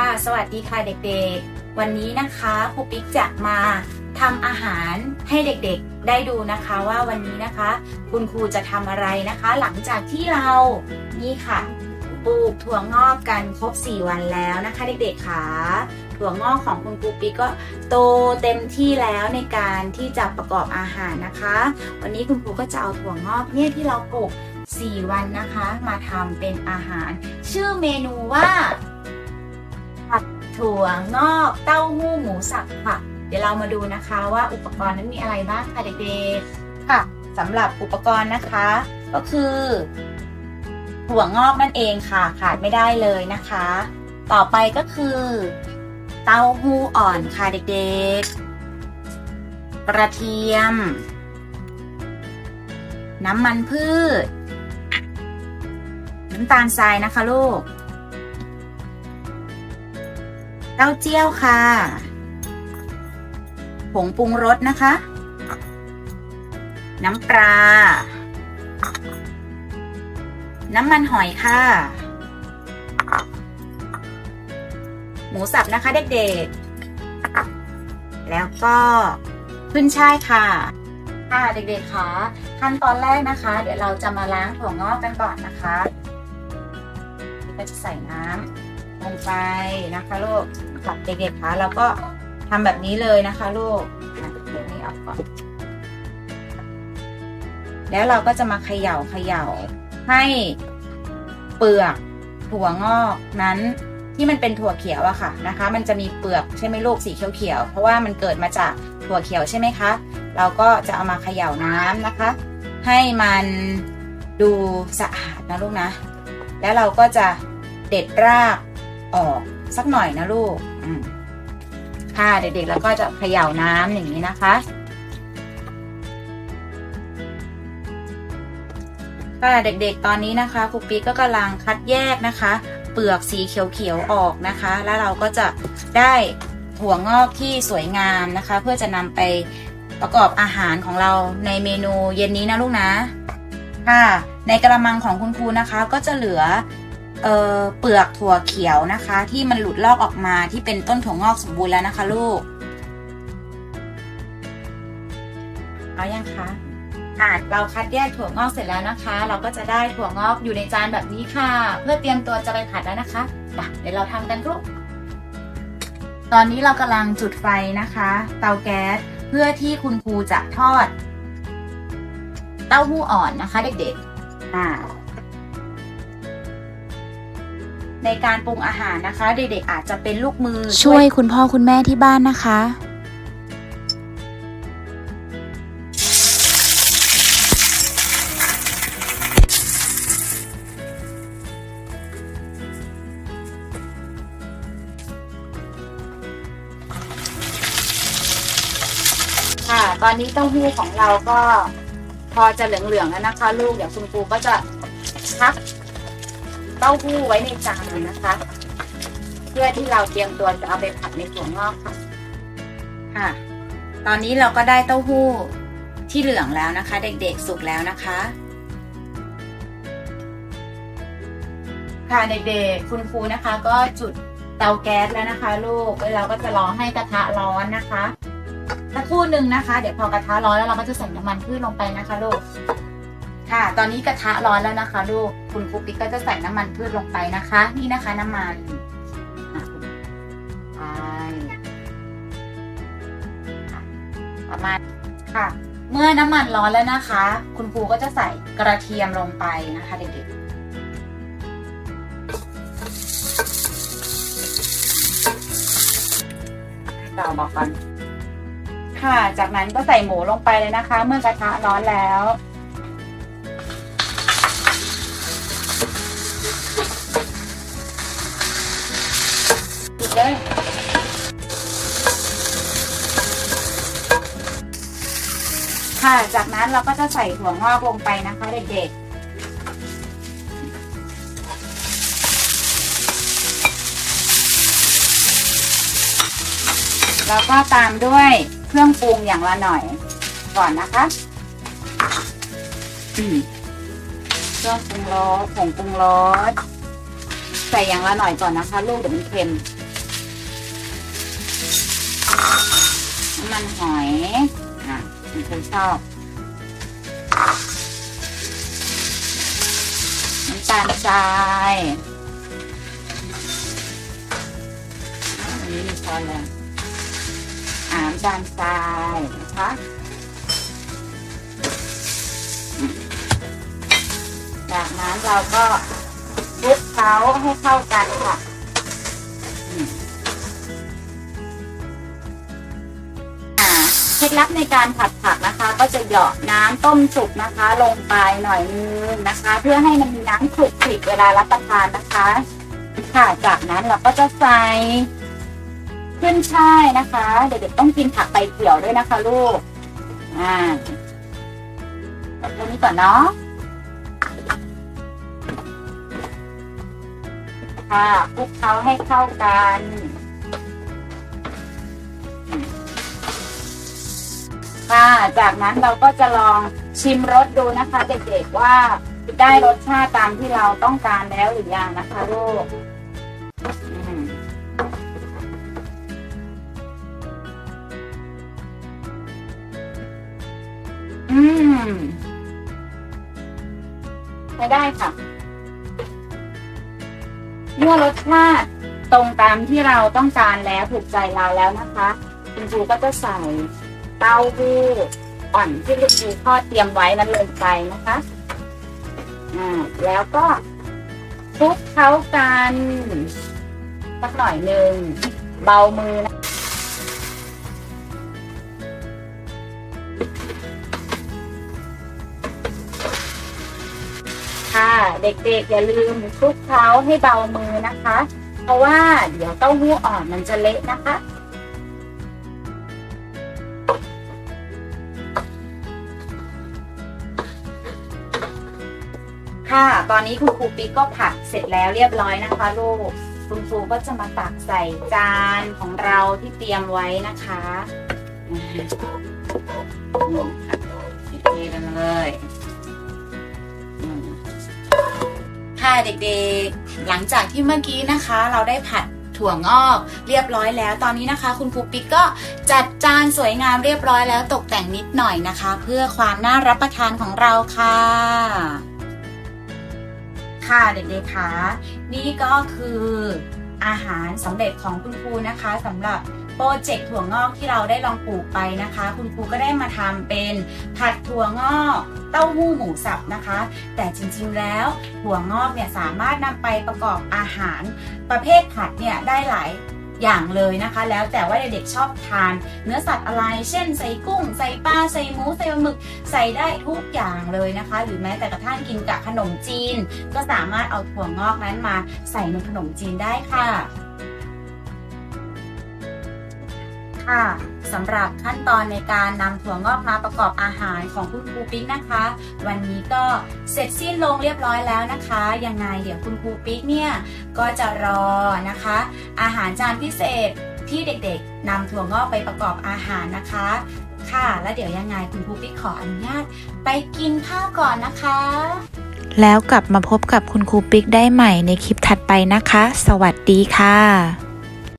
ค่ะ สวัสดีค่ะเด็กๆ วันนี้นะคะครูปิ๊กจะมาทำอาหารให้เด็กๆ ได้ดูนะคะว่าวันนี้นะคะ คุณครูจะทำอะไรนะคะ หลังจากที่เรานี่ค่ะปลูกถั่วงอกกันครบ 4 วันแล้วนะคะ เด็กๆค่ะถั่วงอกของคุณครูปิ๊กก็โตเต็มที่แล้วในการที่จะประกอบอาหารนะคะ วันนี้คุณครูก็จะเอาถั่วงอกเนี่ยที่เราปลูก 4 วันนะคะ มาทำเป็นอาหาร ชื่อเมนูว่า ถั่วงอกเต้าหู้หมูสับค่ะ เดี๋ยวเรามาดูนะคะว่าอุปกรณ์นั้นมีอะไรบ้างค่ะเด็กๆค่ะสำหรับอุปกรณ์นะคะ ก็คือถั่วงอกนั่นเองค่ะ ขาดไม่ได้เลยนะคะ ต่อไปก็คือ เต้าหู้อ่อนค่ะเด็กๆ กระเทียม น้ำมันพืช น้ำตาลทรายนะคะลูก เต้าเจี้ยวค่ะ ผงปรุงรสนะคะ น้ำปลา น้ำมันหอยค่ะ หมูสับนะคะเด็กๆ แล้วก็ขึ้นช่ายค่ะค่ะเด็กๆคะขั้นตอนแรกนะคะ เดี๋ยวเราจะมาล้างถั่วงอกกันก่อนนะคะก็จะใส่น้ำ ลงไปนะคะลูกกับเด็กๆคะแล้วก็ทำแบบนี้เลยนะคะลูกเดี๋ยวนี้เอาก่อน แล้วเราก็จะมาเขย่าเขย่าให้เปลือกถั่วงอกนั้นที่มันเป็นถั่วเขียวอะค่ะนะคะ มันจะมีเปลือกใช่ไหมลูกสีเขียวๆเพราะว่ามันเกิดมาจากถั่วเขียวใช่ไหมคะ เราก็จะเอามาเขย่าน้ำนะคะ ให้มันดูสะอาดนะลูกนะ แล้วเราก็จะเด็ดราก ออกสักหน่อยนะลูกอืมค่ะเด็กๆแล้วก็จะเขย่าน้ำอย่างนี้นะคะค่ะเด็กๆตอนนี้นะคะครูปีก็กำลังคัดแยกนะคะ เปลือกสีเขียวๆออกนะคะ แล้วเราก็จะได้ถั่วงอกที่สวยงามนะคะ เพื่อจะนำไปประกอบอาหารของเราในเมนูเย็นนี้นะลูกนะค่ะในกระมังของคุณครูนะคะก็จะเหลือ เเปลือกถั่วเขียวนะคะ ที่มันหลุดลอกออกมาที่เป็นต้นถั่วงอกสมบูรณ์แล้วนะคะ ลูก เอายังคะอะเราคัดแยกถั่วงอกเสร็จแล้วนะคะ เราก็จะได้ถั่วงอกอยู่ในจานแบบนี้ค่ะ เพื่อเตรียมตัวจะไปผัดแล้วนะคะไปเดี๋ยวเราทำกันลูกตอนนี้เรากำลังจุดไฟนะคะ เตาแก๊สเพื่อที่คุณครูจะทอด เต้าหู้อ่อนนะคะ เด็กๆอ่า ในการปรุงอาหารนะคะ เด็กๆอาจจะเป็นลูกมือช่วยคุณพ่อคุณแม่ที่บ้านนะคะ ค่ะ ตอนนี้เต้าหู้ของเราก็พอจะเหลืองๆแล้วนะคะ ลูกเดี๋ยวคุณครูก็จะพัก เต้าหู้ไว้ในจานนะคะ เพื่อที่เราเตรียมตัวจะเอาไปผัดในถั่วงอกค่ะค่ะ ตอนนี้เราก็ได้เต้าหู้ที่เหลืองแล้วนะคะ เด็กๆสุกแล้วนะคะ ค่ะเด็กๆคุณครูนะคะ ก็จุดเตาแก๊สแล้วนะคะ ลูกแล้วเราก็จะรอให้กระทะร้อนนะคะสักครู่หนึ่งนะคะ เดี๋ยวพอกระทะร้อนแล้วเราก็จะใส่น้ำมันพืชลงไปนะคะ ลูก ค่ะ ตอนนี้กระทะร้อนแล้วนะคะ ลูก คุณครูปิ๊กก็จะใส่น้ำมันพืชลงไปนะคะ นี่นะคะ น้ำมันไปประมาณค่ะ เมื่อน้ำมันร้อนแล้วนะคะ คุณครูก็จะใส่กระเทียมลงไปนะคะเด็กๆเราบอกก่อนค่ะ จากนั้นก็ใส่หมูลงไปเลยนะคะ เมื่อกระทะร้อนแล้ว เลยค่ะ จากนั้นเราก็จะใส่ถั่วงอกลงไปนะคะเด็กๆ แล้วก็ตามด้วยเครื่องปรุงอย่างละหน่อยก่อนนะคะเครื่องปรุงรสผงปรุงรสใส่อย่างละหน่อยก่อนนะคะ ลูกเดี๋ยวมันเค็มำมันหอยอะคุณครูชอบน้ำตาลทรายอันนี้มีช้อนแล้วอ่าน้ำตาลทรายนะคะจากนั้นเราก็คลุกเขาให้เข้ากันค่ะ เคล็ดลับในการผัดผักนะคะ ก็จะเหยาะน้ำต้มสุกนะคะ ลงไปหน่อยนึงนะคะ เพื่อให้มันมีน้ำขลุกขลิกเวลารับประทานนะคะค่ะจากนั้นเราก็จะใส่ขึ้นช่ายนะคะ เด็กๆต้องกินผักใบเขียวด้วยนะคะลูกอ่าแบบนี้ก่อนเนาะค่ะคลุกเคล้าให้เข้ากัน ค่ะ จากนั้นเราก็จะลองชิมรสดูนะคะ เด็กๆว่าได้รสชาติตามที่เราต้องการแล้วหรือยังนะคะลูกอืมใช้ได้ค่ะเมื่อรสชาติตรงตามที่เราต้องการแล้วถูกใจเราแล้วนะคะ คุณครูก็จะใส่ เต้าหู้อ่อนที่คุณครูทอดเตรียมไว้นั้นลงไปนะคะอ่าแล้วก็คลุกเข้ากันสักหน่อยหนึ่งเบามือนะค่ะเด็กๆ อย่าลืมคลุกเคล้าให้เบามือนะคะ เพราะว่าเดี๋ยวเต้าหู้อ่อนมันจะเละนะคะ ค่ะ ตอนนี้คุณครูปิ๊กก็ผัดเสร็จแล้วเรียบร้อยนะคะลูก คุณครูก็จะมาตักใส่จานของเราที่เตรียมไว้นะคะเทกันเลยค่ะเด็กๆ หลังจากที่เมื่อกี้นะคะ เราได้ผัดถั่วงอกเรียบร้อยแล้ว ตอนนี้นะคะ คุณครูปิ๊กก็จัดจานสวยงามเรียบร้อยแล้วตกแต่งนิดหน่อยนะคะ เพื่อความน่ารับประทานของเราค่ะ ค่ะเด็กๆคะนี่ก็คืออาหารสำเร็จของคุณครูนะคะสำหรับโปรเจกต์ถั่วงอกที่เราได้ลองปลูกไปนะคะ คุณครูก็ได้มาทำเป็นผัดถั่วงอกเต้าหู้หมูสับนะคะ แต่จริงๆแล้วถั่วงอกเนี่ยสามารถนำไปประกอบอาหารประเภทผัดเนี่ยได้หลาย อย่างเลยนะคะ แล้วแต่ว่าเด็กๆชอบทาน เนื้อสัตว์อะไร เช่นใส่กุ้ง ใส่ปลา ใส่หมู ใส่ปลาหมึก ใส่ได้ทุกอย่างเลยนะคะ หรือแม้แต่กระทั่งกินกับขนมจีน ก็สามารถเอาถั่วงอกนั้นมาใส่ในขนมจีนได้ค่ะ ค่ะสำหรับขั้นตอนในการนำถั่วงอกมาประกอบอาหารของคุณครูปิ๊กนะคะ วันนี้ก็เสร็จสิ้นลงเรียบร้อยแล้วนะคะยังไงเดี๋ยวคุณครูปิ๊กเนี่ยก็จะรอนะคะ อาหารจานพิเศษที่เด็กๆนำถั่วงอกไปประกอบอาหารนะคะ ค่ะ แล้วเดี๋ยวยังไงคุณครูปิ๊กขออนุญาตไปกินข้าวก่อนนะคะ แล้วกลับมาพบกับคุณครูปิ๊กได้ใหม่ในคลิปถัดไปนะคะ สวัสดีค่ะ